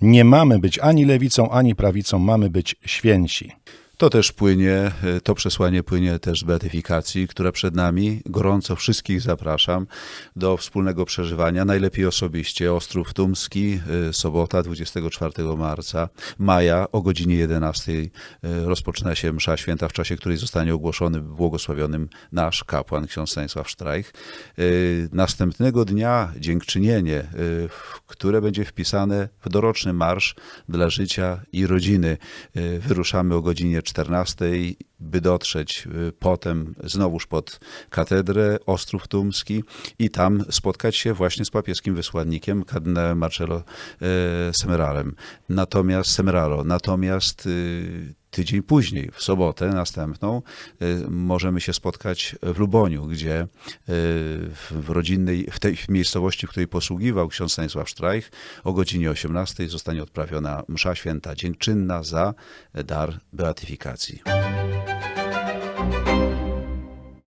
Nie mamy być ani lewicą, ani prawicą, mamy być święci. To też płynie, e, to przesłanie płynie też z beatyfikacji, która przed nami. Gorąco wszystkich zapraszam do wspólnego przeżywania, najlepiej osobiście. Ostrów Tumski, e, sobota 24 marca, maja o godzinie 11 e, rozpoczyna się msza święta, w czasie której zostanie ogłoszony błogosławionym nasz kapłan, ksiądz Stanisław Sztrajch. Następnego dnia dziękczynienie, które będzie wpisane w doroczny marsz dla życia i rodziny. Wyruszamy o godzinie 14, by dotrzeć y, potem znowuż pod katedrę Ostrów Tumski i tam spotkać się właśnie z papieskim wysłannikiem, kardynałem Marcello e, Semerarem. Natomiast Semeraro, natomiast y, tydzień później, w sobotę następną, y, możemy się spotkać w Luboniu, gdzie y, w rodzinnej, w tej miejscowości, w której posługiwał ksiądz Stanisław Sztrajch, o godzinie 18 zostanie odprawiona msza święta dziękczynna za dar beatyfikacji.